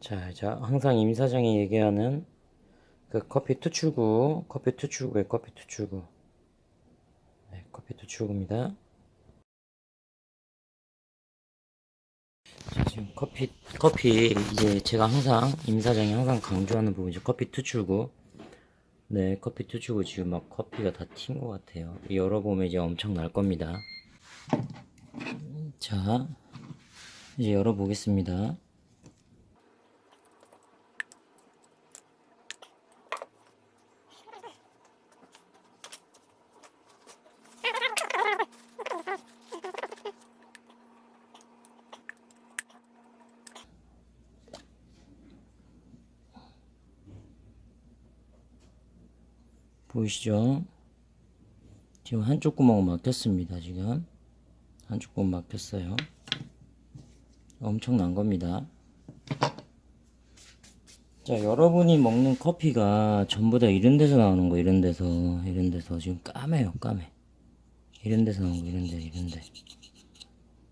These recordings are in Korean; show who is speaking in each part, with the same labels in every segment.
Speaker 1: 자, 자, 항상 임 사장이 얘기하는 그 커피 투출구, 커피 투출구의 커피 투출구. 네, 커피 투출구입니다. 자, 지금 커피, 커피, 이제 제가 항상, 임 사장이 항상 강조하는 부분이죠. 커피 투출구. 네, 커피 투출구 지금 막 커피가 다 튄 것 같아요. 열어보면 이제 엄청 날 겁니다. 자, 이제 열어보겠습니다. 보이시죠? 지금 한쪽 구멍은 막혔습니다. 지금 한쪽 구멍 막혔어요. 엄청난 겁니다. 자, 여러분이 먹는 커피가 전부 다 이런 데서 나오는 거, 이런 데서, 이런 데서 지금 까매요, 까매. 이런 데서 나오는 거, 이런 데,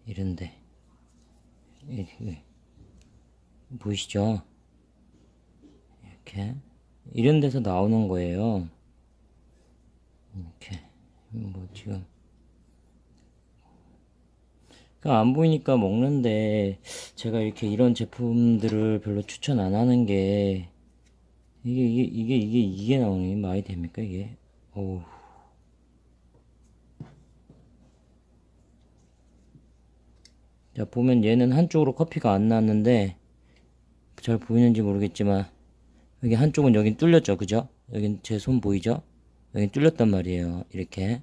Speaker 1: 이런 데, 이런 데. 보이시죠? 이렇게. 이런 데서 나오는 거예요. 이렇게. 뭐, 지금. 그안 보이니까 먹는데 제가 이렇게 이런 제품들을 별로 추천 안 하는 게 이게 이게 이게 이게 이게 나오는 게 말이 됩니까 이게? 어우. 자 보면 얘는 한쪽으로 커피가 안 나왔는데 잘 보이는지 모르겠지만 여기 한쪽은 여긴 뚫렸죠 그죠? 여긴 제 손 보이죠? 여긴 뚫렸단 말이에요 이렇게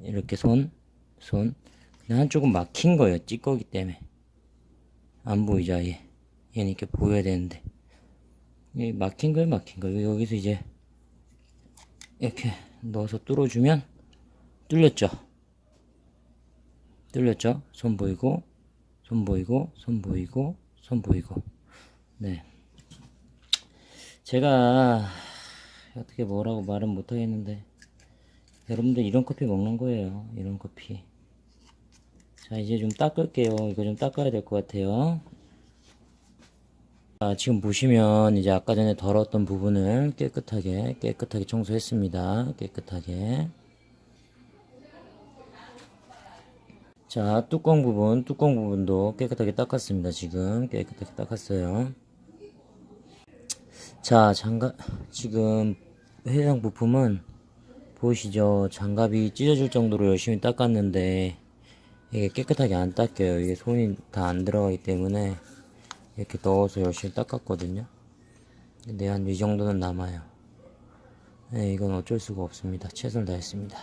Speaker 1: 이렇게 손 손. 근데 한쪽은 막힌 거예요. 찌꺼기 때문에. 안 보이죠, 얘. 얘는 이렇게 보여야 되는데. 이 막힌 거예요, 막힌 거. 여기서 이제 이렇게 넣어서 뚫어주면 뚫렸죠. 뚫렸죠. 손 보이고, 손 보이고, 손 보이고, 손 보이고. 네. 제가 어떻게 뭐라고 말은 못 하겠는데 여러분들 이런 커피 먹는 거예요. 이런 커피. 자 이제 좀 닦을게요. 이거 좀 닦아야 될 것 같아요. 자, 지금 보시면 이제 아까 전에 더러웠던 부분을 깨끗하게 깨끗하게 청소했습니다. 깨끗하게. 자 뚜껑 부분 뚜껑 부분도 깨끗하게 닦았습니다 지금. 깨끗하게 닦았어요. 자 장갑 지금 해당 부품은 보이시죠 장갑이 찢어질 정도로 열심히 닦았는데 이게 깨끗하게 안 닦여요. 이게 손이 다 안 들어가기 때문에 이렇게 넣어서 열심히 닦았거든요. 근데 한 이 정도는 남아요. 네, 이건 어쩔 수가 없습니다. 최선을 다했습니다.